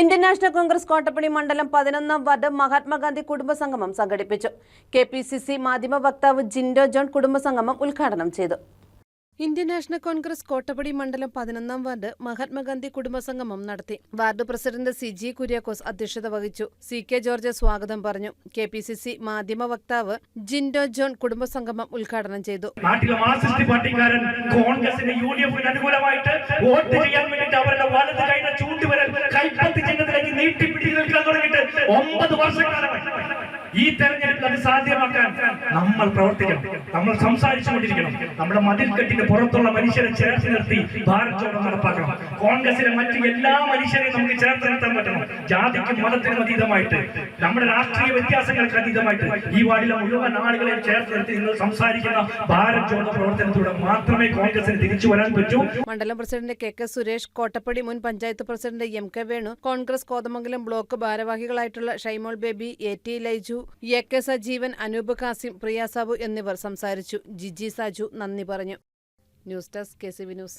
Indian national Congress Kottappally മണ്ഡലം പതിനൊന്നാം ward Mahatma Gandhi കുടുംബസംഗമം സംഘടിപ്പിച്ചു. കെ പി സി സി മാധ്യമ വക്താവ് ജിൻഡോ ജോൺ കുടുംബസംഗമം ഉദ്ഘാടനം ചെയ്തു. ഇന്ത്യൻ നാഷണൽ കോൺഗ്രസ് കോട്ടപ്പടി മണ്ഡലം പതിനൊന്നാം വാർഡ് മഹാത്മാഗാന്ധി കുടുംബസംഗമം നടത്തി. Ward president C G Kuriakose അധ്യക്ഷത വഹിച്ചു. സി കെ ജോർജ് സ്വാഗതം പറഞ്ഞു. കെ പി സി സി മാധ്യമ വക്താവ് ജിൻഡോ ജോൺ കുടുംബസംഗമം ഉദ്ഘാടനം ചെയ്തു. നാട്ടിലെ മാർക്സിസ്റ്റ് പാർട്ടിക്കാരൻ കോൺഗ്രസിന് യു ഡി എഫിന് അനുകൂലമായിട്ട് വോട്ട് ചെയ്യാൻ കൈപ്പത്തി ചിഹ്നത്തിലേക്ക് നീട്ടിപ്പിടിച്ച് നിൽക്കാൻ തുടങ്ങിയിട്ട് ഒമ്പത് വർഷക്കാലമായി. ഈ തെരഞ്ഞെടുപ്പിൽ അത് സാധ്യമാക്കാൻ നമ്മൾ പ്രവർത്തിക്കണം. നമ്മൾ സംസാരിച്ചു സംസാരിച്ചുകൊണ്ടിരിക്കണം. നമ്മുടെ മതിൽക്കെട്ടിന് പുറത്തുള്ള മനുഷ്യരെ ചേർത്ത് നിർത്തി ഭാരത് നടപ്പാക്കണം. കോൺഗ്രസിലെ മറ്റ് എല്ലാ മനുഷ്യരെയും നമുക്ക് ചേർത്ത് നിർത്താൻ പറ്റണം. ജാതിക്കും മതത്തിനും അതീതമായിട്ട് നമ്മുടെ രാഷ്ട്രീയ വ്യത്യാസങ്ങൾക്ക് അതീതമായിട്ട് ഈ വാർഡിലെ മുഴുവൻ ആളുകളെയും ചേർത്ത് നിർത്തി നിങ്ങൾ സംസാരിക്കുന്ന ഭാരത് പ്രവർത്തനത്തിലൂടെ മാത്രമേ കോൺഗ്രസിന് തിരിച്ചു വരാൻ പറ്റൂ. മണ്ഡലം president K K Suresh Kottappady മുൻ panchayat president M K Venu Congress Kothamangalam block ഭാരവാഹികളായിട്ടുള്ള Shymol Baby A T Laiju A K Sajeevan Anoop Kasim Priya Sabu എന്നിവർ സംസാരിച്ചു. ജിജി സാജു നന്ദി പറഞ്ഞു. News desk K C V news.